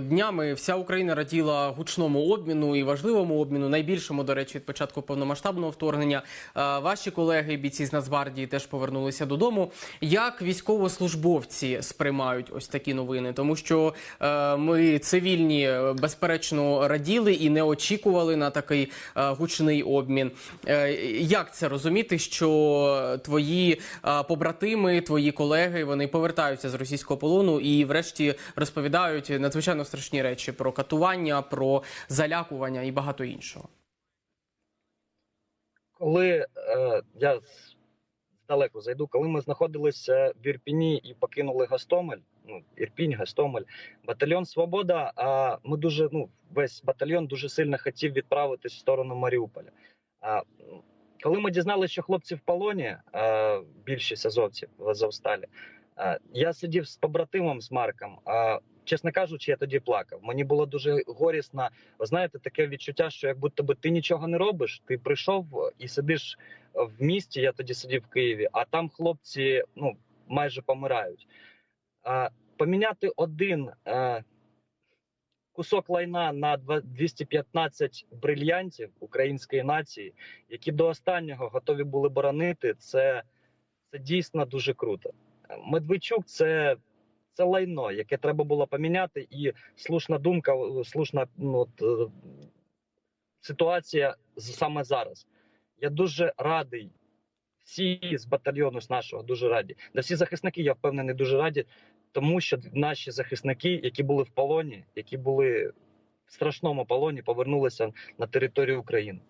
Днями вся Україна раділа гучному обміну і важливому обміну, найбільшому, до речі, від початку повномасштабного вторгнення. Ваші колеги, бійці з Нацгвардії, теж повернулися додому. Як військовослужбовці сприймають ось такі новини? Тому що е, ми цивільні, е, безперечно, раділи і не очікували на такий е, гучний обмін. Як це розуміти, що твої побратими, твої колеги, вони повертаються з російського полону і, врешті, розповідають надзвичайно страшні речі про катування, про залякування і багато іншого. коли е, я здалеку зайду, коли ми знаходилися в Ірпіні і покинули Гостомель, ну Ірпінь, Гостомель, батальйон Свобода. А ми дуже ну весь батальйон дуже сильно хотів відправитись в сторону Маріуполя. А коли ми дізналися, що хлопці в полоні, е, більшість азовців в Азовсталі, е, я сидів з побратимом з Марком. А чесно кажучи, я тоді плакав. Мені було дуже горісно ви знаєте, таке відчуття, що як будто би ти нічого не робиш, ти прийшов і сидиш в місті. Я тоді сидів в Києві, а там хлопці ну майже помирають. А, поміняти один е, кусок лайна на 215 брильянтів української нації, які до останнього готові були боронити, це, це дійсно дуже круто. Медведчук це. Це лайно, яке треба було поміняти, і слушна думка, е, слушна ну, от, е, ситуація саме зараз. Я дуже радий. Всі з батальйону з нашого дуже раді. Да всі захисники, я впевнений, дуже раді, тому що наші захисники, які були в полоні, які були в страшному полоні, повернулися на територію України.